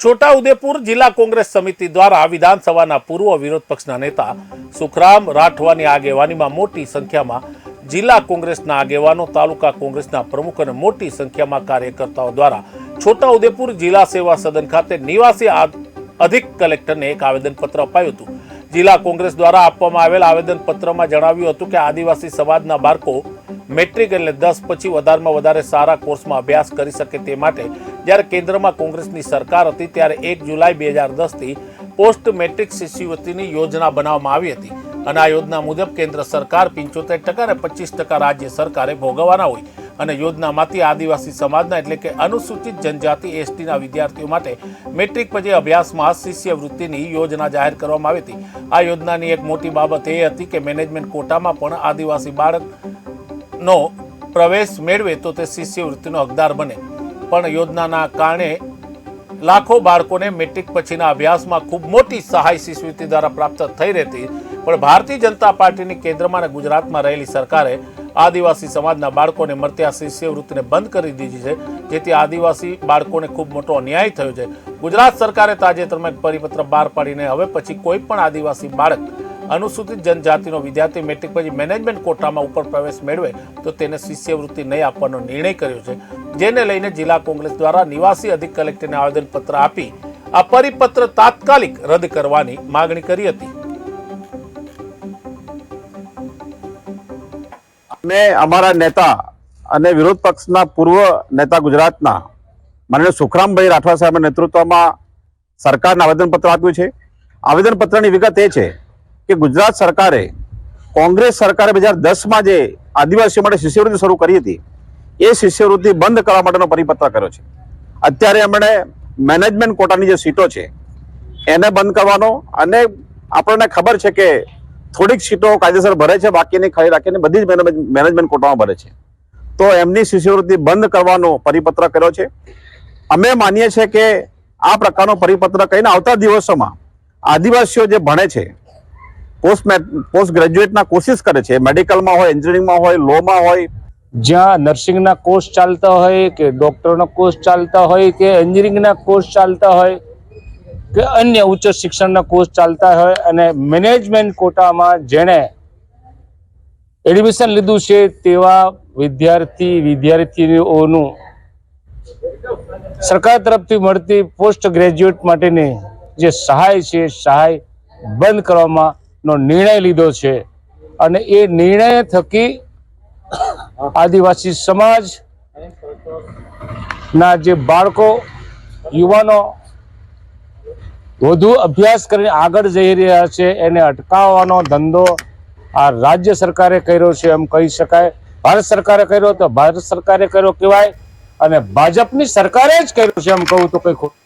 છોટાઉદેપુર જિલ્લા કોંગ્રેસ સમિતિ દ્વારા વિધાનસભાના પૂર્વ વિરોધ પક્ષના નેતા સુખરામ રાઠવાની આગેવાનીમાં મોટી સંખ્યામાં જિલ્લા કોંગ્રેસના આગેવાનો, તાલુકા કોંગ્રેસના પ્રમુખ અને મોટી સંખ્યામાં કાર્યકર્તાઓ દ્વારા છોટાઉદેપુર જિલ્લા સેવા સદન ખાતે નિવાસી અધિક કલેક્ટરને એક આવેદનપત્ર અપાયું હતું. જિલ્લા કોંગ્રેસ દ્વારા આપવામાં આવેલ આવેદનપત્રમાં જણાવ્યું હતું કે આદિવાસી સમાજના બાળકો મેટ્રિક એટલે દસ પછી વધારેમાં વધારે સારા કોર્સમાં અભ્યાસ કરી શકે તે માટે જ્યારે કેન્દ્રમાં કોંગ્રેસની સરકાર હતી ત્યારે એક જુલાઈ બે હજાર દસથી પોસ્ટ મેટ્રિક શિષ્યવૃત્તિની યોજના બનાવવામાં આવી હતી. અને આ યોજના મુજબ કેન્દ્ર સરકાર પંચોતેર ટકા અને પચીસ ટકા રાજ્ય સરકારે ભોગવવાના હોય. અને યોજનામાંથી આદિવાસી સમાજના એટલે કે અનુસૂચિત જનજાતિ એસટીના વિદ્યાર્થીઓ માટે મેટ્રિક પછી અભ્યાસમાં શિષ્યવૃત્તિની યોજના જાહેર કરવામાં આવી હતી. આ યોજનાની એક મોટી બાબત એ હતી કે મેનેજમેન્ટ કોટામાં પણ આદિવાસી બાળકનો પ્રવેશ મેળવે તો તે શિષ્યવૃત્તિનો હકદાર બને. પણ યોજનાના કારણે લાખો બાળકોને મેટ્રિક પછીના અભ્યાસમાં ખૂબ મોટી સહાય શિષ્યવૃત્તિ દ્વારા પ્રાપ્ત થઈ રહેતી. પણ ભારતીય જનતા પાર્ટીની કેન્દ્રમાં અને ગુજરાતમાં રહેલી સરકારે આદિવાસી સમાજના બાળકોને મળતી આ શિષ્યવૃત્તિને બંધ કરી દીધી છે, જેથી આદિવાસી બાળકોને ખૂબ મોટો અન્યાય થયો છે. ગુજરાત સરકારે તાજેતરમાં એક પરિપત્ર બહાર પાડીને હવે પછી કોઈ પણ આદિવાસી બાળક અનુસૂચિત જનજાતિનો વિદ્યાર્થી મેટ્રિક પછી મેનેજમેન્ટ કોટામાં ઉપર પ્રવેશ મેળવે તો તેને શિષ્યવૃત્તિ નહીં આપવાનો નિર્ણય કર્યો છે. જેને લઈને જિલ્લા કોંગ્રેસ દ્વારા નિવાસી અધિક કલેક્ટરને આવેદનપત્ર આપી આ પરિપત્ર તાત્કાલિક રદ કરવાની માગણી કરી હતી. અમે અમારા નેતા અને વિરોધ પક્ષના પૂર્વ નેતા ગુજરાતના માનનીય સુખરામભાઈ રાઠવા સાહેબના નેતૃત્વમાં સરકારને આવેદનપત્ર આપ્યું છે. આવેદનપત્રની વિગત એ છે કે ગુજરાત સરકારે કોંગ્રેસ સરકારે બે હજાર દસમાં જે આદિવાસીઓ માટે શિષ્યવૃત્તિ શરૂ કરી હતી, એ શિષ્યવૃત્તિ બંધ કરવા માટેનો પરિપત્ર કર્યો છે. અત્યારે એમણે મેનેજમેન્ટ કોટાની જે સીટો છે, એને બંધ કરવાનો અને આપણને ખબર છે કે થોડીક સીટો કાયદેસર ભરે છે, બાકીની ખાલી રાખીને બધી જ મેનેજ- મેનેજમેન્ટ કોટામાં ભરે છે. તો એમની શિષ્યવૃત્તિ બંધ કરવાનો પરિપત્ર કર્યો છે. અમે માનીએ છીએ કે આ પ્રકારનો પરિપત્ર કહીને આવતા દિવસોમાં આદિવાસીઓ જે ભણે છે પોસ્ટ પોસ્ટ ગ્રેજ્યુએટના કોશિશ કરે છે. મેડિકલમાં હોય, એન્જિનિયરિંગમાં હોય, લોમાં હોય. જ્યાં નર્સિંગના કોર્સ ચાલતા હોય કે ડૉક્ટરનો કોર્સ ચાલતા હોય કે એન્જિનિયરિંગના કોર્સ ચાલતા હોય કે અન્ય ઉચ્ચ શિક્ષણના કોર્સ ચાલતા હોય અને મેનેજમેન્ટ કોટામાં જેણે એડમિશન લીધું છે તેવા વિદ્યાર્થી વિદ્યાર્થીઓનું સરકાર તરફથી મળતી પોસ્ટ ગ્રેજ્યુએટ માટેની જે સહાય છે, સહાય બંધ કરવામાંનો નિર્ણય લીધો છે. અને એ નિર્ણય થકી આદિવાસી સમાજ ના જે બાળકો, યુવાનો વધુ અભ્યાસ કરીને આગળ જઈ રહ્યા છે, એને અટકાવવાનો ધંધો આ રાજ્ય સરકારે કર્યો છે એમ કહી શકાય. ભારત સરકારે કર્યો તો ભારત સરકારે કર્યો કહેવાય. અને ભાજપની સરકારે જ કર્યો છે એમ કહું તો કઈ ખોટું